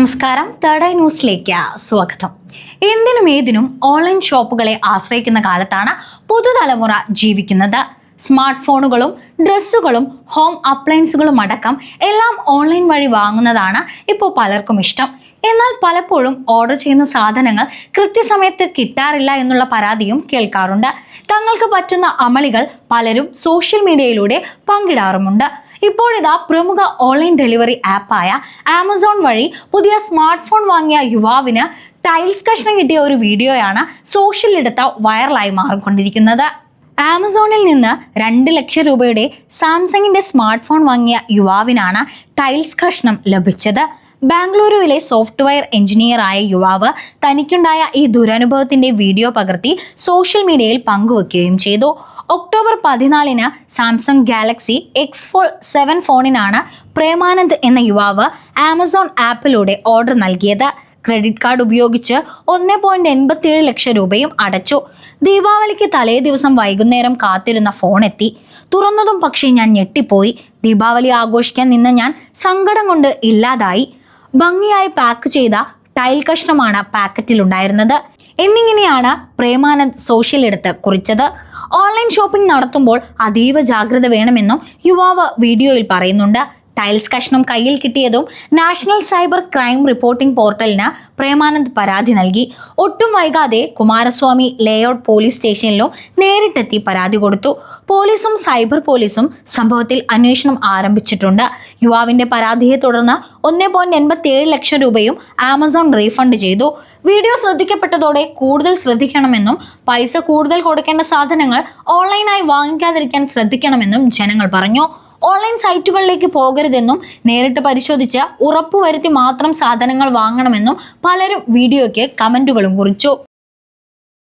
നമസ്കാരം. Third eye ന്യൂസിലേക്ക് സ്വാഗതം. എന്തിനും ഏതിനും ഓൺലൈൻ ഷോപ്പുകളെ ആശ്രയിക്കുന്ന കാലത്താണ് പുതുതലമുറ ജീവിക്കുന്നത്. സ്മാർട്ട് ഫോണുകളും ഡ്രസ്സുകളും ഹോം അപ്ലയൻസുകളും അടക്കം എല്ലാം ഓൺലൈൻ വഴി വാങ്ങുന്നതാണ് ഇപ്പോൾ പലർക്കും ഇഷ്ടം. എന്നാൽ പലപ്പോഴും ഓർഡർ ചെയ്യുന്ന സാധനങ്ങൾ കൃത്യസമയത്ത് കിട്ടാറില്ല എന്നുള്ള പരാതിയും കേൾക്കാറുണ്ട്. തങ്ങൾക്ക് പറ്റുന്ന അമളികൾ പലരും സോഷ്യൽ മീഡിയയിലൂടെ പങ്കിടാറുമുണ്ട്. ഇപ്പോഴിതാ പ്രമുഖ ഓൺലൈൻ ഡെലിവറി ആപ്പായ ആമസോൺ വഴി പുതിയ സ്മാർട്ട് ഫോൺ വാങ്ങിയ യുവാവിന് ടൈൽസ് കഷ്ണം കിട്ടിയ ഒരു വീഡിയോയാണ് സോഷ്യൽ എടുത്ത വൈറലായി മാറിക്കൊണ്ടിരിക്കുന്നത്. ആമസോണിൽ നിന്ന് രണ്ട് ലക്ഷം രൂപയുടെ സാംസങ്ങിന്റെ സ്മാർട്ട് ഫോൺ വാങ്ങിയ യുവാവിനാണ് ടൈൽസ് കഷ്ണം ലഭിച്ചത്. ബാംഗ്ലൂരുവിലെ സോഫ്റ്റ്വെയർ എഞ്ചിനീയർ ആയ യുവാവ് തനിക്കുണ്ടായ ഈ ദുരനുഭവത്തിന്റെ വീഡിയോ പകർത്തി സോഷ്യൽ മീഡിയയിൽ പങ്കുവെക്കുകയും ചെയ്തു. ഒക്ടോബർ പതിനാലിന് Samsung Galaxy X four seven ഫോണിനാണ് Premanand എന്ന യുവാവ് ആമസോൺ ആപ്പിലൂടെ ഓർഡർ നൽകിയത്. ക്രെഡിറ്റ് കാർഡ് ഉപയോഗിച്ച് ഒന്ന് പോയിന്റ് എൺപത്തിയേഴ് ലക്ഷം രൂപയും അടച്ചു. ദീപാവലിക്ക് തലേ ദിവസം വൈകുന്നേരം കാത്തിരുന്ന ഫോൺ എത്തി. തുറന്നതും പക്ഷേ ഞാൻ ഞെട്ടിപ്പോയി. ദീപാവലി ആഘോഷിക്കാൻ നിന്ന് ഞാൻ സങ്കടം കൊണ്ട് ഇല്ലാതായി. ഭംഗിയായി പാക്ക് ചെയ്ത ടൈൽ കഷ്ണമാണ് പാക്കറ്റിലുണ്ടായിരുന്നത്. എന്നിങ്ങനെയാണ് പ്രേമാനന്ദ് സോഷ്യൽ എടുത്ത് കുറിച്ചത്. ഓൺലൈൻ ഷോപ്പിംഗ് നടത്തുമ്പോൾ അതീവ ജാഗ്രത വേണമെന്നും യുവാവ് വീഡിയോയിൽ പറയുന്നുണ്ട്. ടൈൽസ് കഷ്ണം കയ്യിൽ കിട്ടിയതും നാഷണൽ സൈബർ ക്രൈം റിപ്പോർട്ടിംഗ് പോർട്ടലിന് പ്രേമാനന്ദ് പരാതി നൽകി. ഒട്ടും വൈകാതെ കുമാരസ്വാമി ലേഔട്ട് പോലീസ് സ്റ്റേഷനിലും നേരിട്ടെത്തി പരാതി കൊടുത്തു. പോലീസും സൈബർ പോലീസും സംഭവത്തിൽ അന്വേഷണം ആരംഭിച്ചിട്ടുണ്ട്. യുവാവിന്റെ പരാതിയെ തുടർന്ന് ഒന്നേ പോയിന്റ് എൺപത്തി ഏഴ് ലക്ഷം രൂപയും ആമസോൺ റീഫണ്ട് ചെയ്തു. വീഡിയോ ശ്രദ്ധിക്കപ്പെട്ടതോടെ കൂടുതൽ ശ്രദ്ധിക്കണമെന്നും പൈസ കൂടുതൽ കൊടുക്കേണ്ട സാധനങ്ങൾ ഓൺലൈനായി വാങ്ങിക്കാതിരിക്കാൻ ശ്രദ്ധിക്കണമെന്നും ജനങ്ങൾ പറഞ്ഞു. ഓൺലൈൻ സൈറ്റുകളിലേക്ക് പോകരുതെന്നും നേരിട്ട് പരിശോധിച്ച് ഉറപ്പുവരുത്തി മാത്രം സാധനങ്ങൾ വാങ്ങണമെന്നും പലരും വീഡിയോയ്ക്ക് കമന്റുകളും കുറിച്ചു.